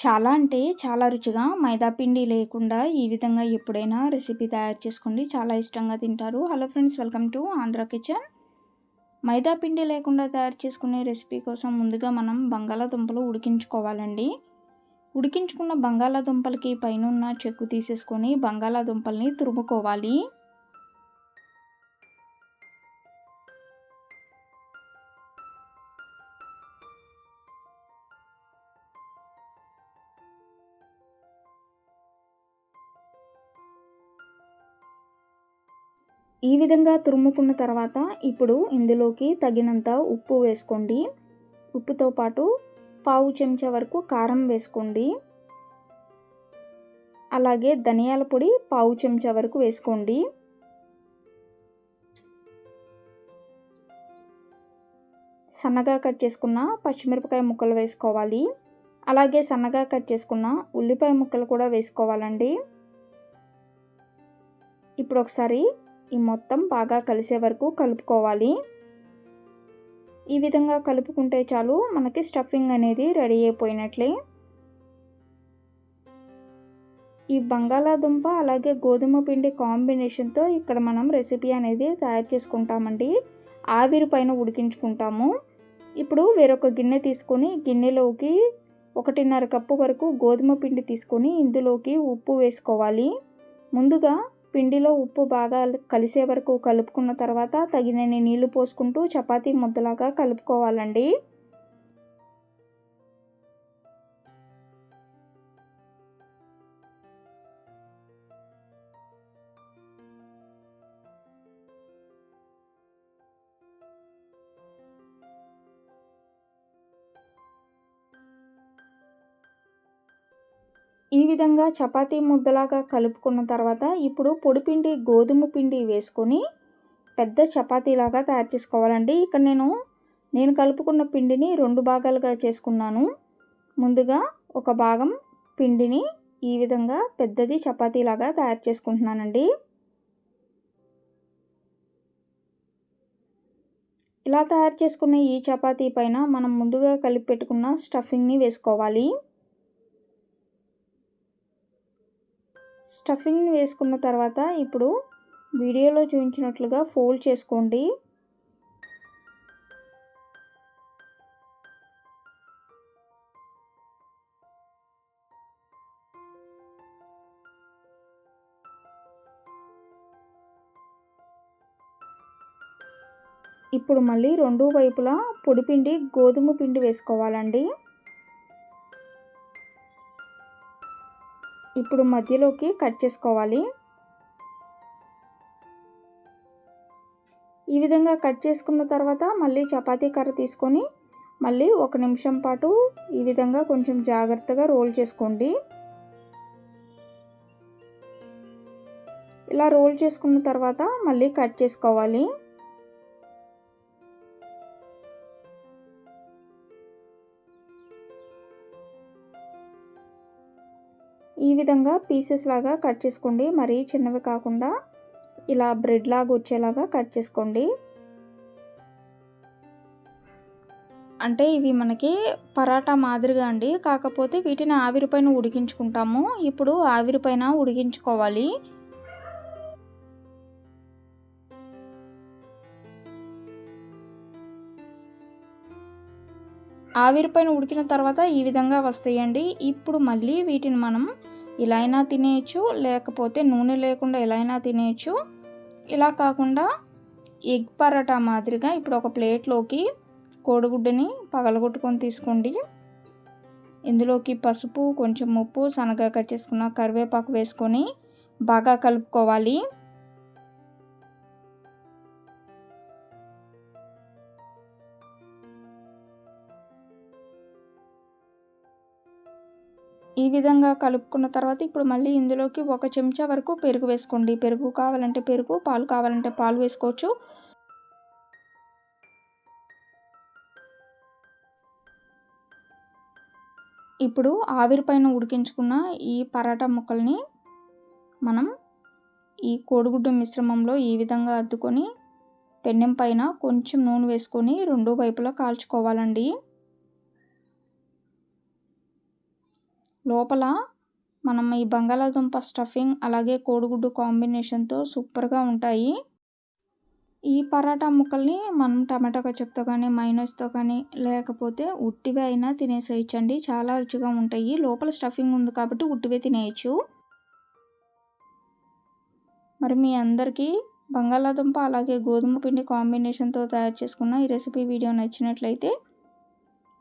చాలా అంటే చాలా రుచిగా మైదా పిండి లేకుండా ఈ విధంగా ఎప్పుడైనా రెసిపీ తయారు చేసుకోండి. చాలా ఇష్టంగా తింటారు. Hello friends welcome to Andhra kitchen మైదా పిండి లేకుండా తయారు చేసుకునే రెసిపీ కోసం ముందుగా మనం బంగాళాదుంపలు ఉడికించుకోవాలండి. ఉడికించుకున్న బంగాళాదుంపలకి పైన చెక్కు తీసేసుకొని బంగాళాదుంపల్ని తురుముకోవాలి. ఈ విధంగా తురుముకున్న తర్వాత ఇప్పుడు ఇందులోకి తగినంత ఉప్పు వేసుకోండి. ఉప్పుతో పాటు పావు చెంచా వరకు కారం వేసుకోండి. అలాగే ధనియాల పొడి పావు చెంచా వరకు వేసుకోండి. సన్నగా కట్ చేసుకున్న పచ్చిమిరపకాయ ముక్కలు వేసుకోవాలి. అలాగే సన్నగా కట్ చేసుకున్న ఉల్లిపాయ ముక్కలు కూడా వేసుకోవాలండి. ఇప్పుడు ఒకసారి ఈ మొత్తం బాగా కలిసే వరకు కలుపుకోవాలి. ఈ విధంగా కలుపుకుంటే చాలు మనకి స్టఫింగ్ అనేది రెడీ అయిపోయినట్లే. ఈ బంగాళాదుంప అలాగే గోధుమ పిండి కాంబినేషన్తో ఇక్కడ మనం రెసిపీ అనేది తయారు చేసుకుంటామండి. ఆవిరి పైన ఉడికించుకుంటాము. ఇప్పుడు వేరొక గిన్నె తీసుకొని గిన్నెలోకి ఒకటిన్నర కప్పు వరకు గోధుమ పిండి తీసుకొని ఇందులోకి ఉప్పు వేసుకోవాలి. ముందుగా పిండిలో ఉప్పు బాగా కలిసే వరకు కలుపుకున్న తర్వాత తగినన్ని నీళ్ళు పోసుకుంటూ చపాతీ ముద్దలాగా కలుపుకోవాలండి. విధంగా చపాతీ ముద్దలాగా కలుపుకున్న తర్వాత ఇప్పుడు పొడిపిండి గోధుమ పిండి వేసుకొని పెద్ద చపాతీలాగా తయారు చేసుకోవాలండి. ఇక్కడ నేను నేను కలుపుకున్న పిండిని రెండు భాగాలుగా చేసుకున్నాను. ముందుగా ఒక భాగం పిండిని ఈ విధంగా పెద్దది చపాతీలాగా తయారు చేసుకుంటున్నానండి. ఇలా తయారు చేసుకున్న ఈ చపాతీ పైన మనం ముందుగా కలిపి పెట్టుకున్న స్టఫింగ్ని వేసుకోవాలి. స్టఫింగ్ వేసుకున్న తర్వాత ఇప్పుడు వీడియోలో చూపించినట్లుగా ఫోల్డ్ చేసుకోండి. ఇప్పుడు మళ్ళీ రెండు వైపులా పొడిపిండి గోధుమ పిండి వేసుకోవాలండి. ఇప్పుడు మధ్యలోకి కట్ చేసుకోవాలి. ఈ విధంగా కట్ చేసుకున్న తర్వాత మళ్ళీ చపాతీ కర్ర తీసుకొని మళ్ళీ ఒక నిమిషం పాటు ఈ విధంగా కొంచెం జాగ్రత్తగా రోల్ చేసుకోండి. ఇలా రోల్ చేసుకున్న తర్వాత మళ్ళీ కట్ చేసుకోవాలి. ఈ విధంగా పీసెస్ లాగా కట్ చేసుకోండి. మరీ చిన్నవి కాకుండా ఇలా బ్రెడ్ లాగా వచ్చేలాగా కట్ చేసుకోండి. అంటే ఇవి మనకి పరాటా మాదిరిగా అండి. కాకపోతే వీటిని ఆవిరిపైన ఉడికించుకుంటాము. ఇప్పుడు ఆవిరిపైన ఉడికించుకోవాలి. ఆవిరిపైన ఉడికిన తర్వాత ఈ విధంగా వస్తాయండి. ఇప్పుడు మళ్ళీ వీటిని మనం ఇలా అయినా తినేయచ్చు లేకపోతే నూనె లేకుండా ఎలా అయినా తినేయచ్చు. ఇలా కాకుండా ఎగ్ పరోటా మాదిరిగా ఇప్పుడు ఒక ప్లేట్లోకి కోడిగుడ్డుని పగలగొట్టుకొని తీసుకోండి. ఇందులోకి పసుపు కొంచెం ఉప్పు సన్నగా కట్ చేసుకున్న కరివేపాకు వేసుకొని బాగా కలుపుకోవాలి. ఈ విధంగా కలుపుకున్న తర్వాత ఇప్పుడు మళ్ళీ ఇందులోకి ఒక చెంచా వరకు పెరుగు వేసుకోండి. పెరుగు కావాలంటే పెరుగు పాలు కావాలంటే పాలు వేసుకోవచ్చు. ఇప్పుడు ఆవిరి పైన ఉడికించుకున్న ఈ పరాటా ముక్కల్ని మనం ఈ కోడిగుడ్డు మిశ్రమంలో ఈ విధంగా అద్దుకొని పెన్నెం పైన కొంచెం నూనె వేసుకొని రెండు వైపులా కాల్చుకోవాలండి. లోపల మనం ఈ బంగాళాదుంప స్టఫింగ్ అలాగే కోడిగుడ్డు కాంబినేషన్తో సూపర్గా ఉంటాయి. ఈ పరాటా ముక్కల్ని మనం టమాటా కచప్తో కానీ మైనస్తో కానీ లేకపోతే ఉట్టివే అయినా తినేసేయచ్చండి. చాలా రుచిగా ఉంటాయి. లోపల స్టఫింగ్ ఉంది కాబట్టి ఉట్టివే తినేయచ్చు. మరి మీ అందరికీ బంగాళాదుంప అలాగే గోధుమ పిండి కాంబినేషన్తో తయారు చేసుకున్న ఈ రెసిపీ వీడియో నచ్చినట్లయితే